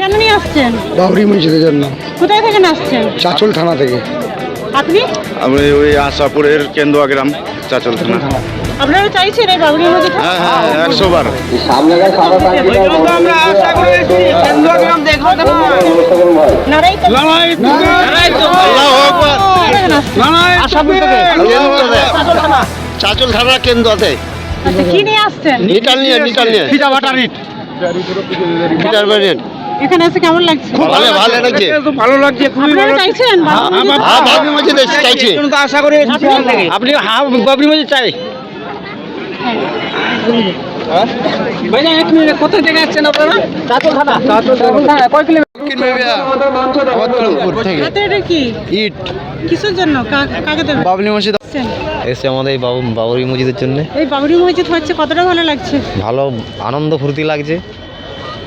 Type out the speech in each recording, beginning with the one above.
কেন নিয়ে আসছেন? বাবরি মসজিদের জন্য। কোথায় থেকে আসছেন? চাচল থানা থেকে। আপনি? আমি ওই আশাপুরের কেন্দুয়া গ্রাম চাচল থানা। আপনারা চাইছেন এই বাবরি মসজিদ? হ্যাঁ হ্যাঁ একশো বার নারাই তো চাচল থানা। কেন্দ্রতে আচ্ছা কি নিয়ে আসছেন? নিটাল নিয়ে নিটাল নিয়ে। ফিটার বানিয়ে এখানে এসে কেমন লাগছে? ভালো ভালো লাগছে। ভালো লাগছে খুবই আপনারা চাইছেন? বাবরি মসজিদ? হ্যাঁ বাবরি মসজিদ চাইছে। তো আশা করি আপনি হ্যাঁ বাবরি মসজিদ চাই। এক মিনিট আপনারা? থানা। থানা। কয় কিলোমিটার? কি? ইট। কিসের জন্য? কাকে দেবেন? মসজিদ? এসে আমাদের এই বাবু বাবরি মসজিদের জন্য। এই বাবরি মসজিদ হচ্ছে কতটা ভালো লাগছে? ভালো আনন্দ ফুর্তি লাগছে।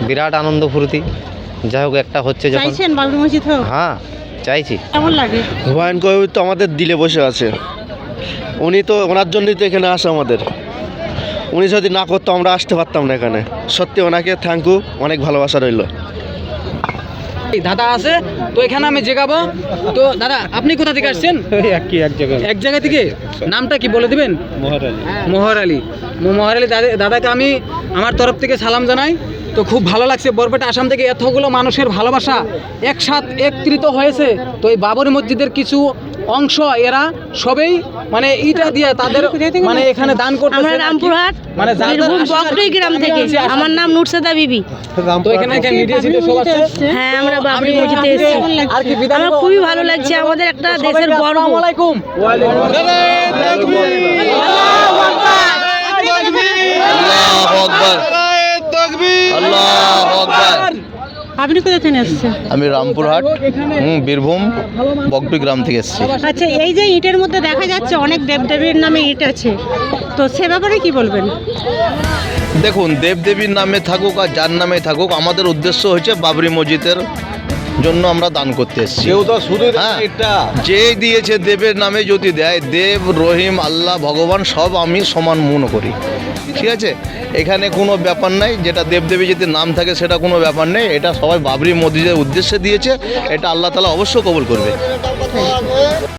বিরাট আনন্দ ফুর্তি। যাই হোক একটা হচ্ছে যখন চাইছেন বাবরি মসজিদ হোক? হ্যাঁ চাইছি। কেমন লাগে? হুমায়ুন কবির তো আমাদের দিলে বসে আছে। উনি তো ওনার জন্যই তো এখানে আসে আমাদের। উনি যদি না করতো আমরা আসতে পারতাম না এখানে। সত্যি ওনাকে থ্যাংক ইউ অনেক ভালোবাসা রইল। দাদা আছে তো এখানে আমি জেগাবো। তো দাদা আপনি কোথা থেকে আসছেন? এক জায়গা থেকে? নামটা কি বলে দিবেন? মোহর আলী মোহর আলী দাদা- দাদাকে আমি আমার তরফ থেকে সালাম জানাই। তো খুব ভালো লাগছে বরপেটা আসাম থেকে এতগুলো মানুষের ভালোবাসা একসাথ একত্রিত হয়েছে। তো এই বাবরি মসজিদের কিছু অংশ এরা সবেই মানে ইটা দিয়ে তাদের মানে এখানে দান করতে আমরা রামপুরহাট মানে বীরভূম আশীর্বাদ গ্রাম থেকে। আমার নাম নুরসাদা বিবি। তো এখানে এখানে মিডিয়া ছিল সব আছে। হ্যাঁ আমরা বাবরি মসজিদে এসেছি। আর কি বিদায় আমার খুবই ভালো লাগছে। আমাদের একটা দেশের গর্ব। আসসালামু। আলাইকুম আপনি কোথা থেকে আমি রামপুরহাট হুম বীরভূম বকটু গ্রাম থেকে এসেছি। আচ্ছা এই যে ইটের মধ্যে দেখা যাচ্ছে অনেক দেবদেবীর নামে ইট আছে। তো সে ব্যাপারে কি বলবেন? দেখুন দেবদেবীর নামে থাকুক আর যার নামে থাকুক আমাদের উদ্দেশ্য হচ্ছে বাবরি মসজিদের জন্য আমরা দান করতে এসেছি। কেউ তো শুধু যে দিয়েছে দেবের নামে যদি দেয় দেব রহিম আল্লাহ ভগবান সব আমি সমান মনে করি। ঠিক আছে? এখানে কোনো ব্যাপার নাই যেটা দেবদেবী যদি নাম থাকে সেটা কোনো ব্যাপার নেই এটা সবাই বাবরি মসজিদের উদ্দেশ্যে দিয়েছে এটা আল্লাহ তালা অবশ্য কবুল করবে।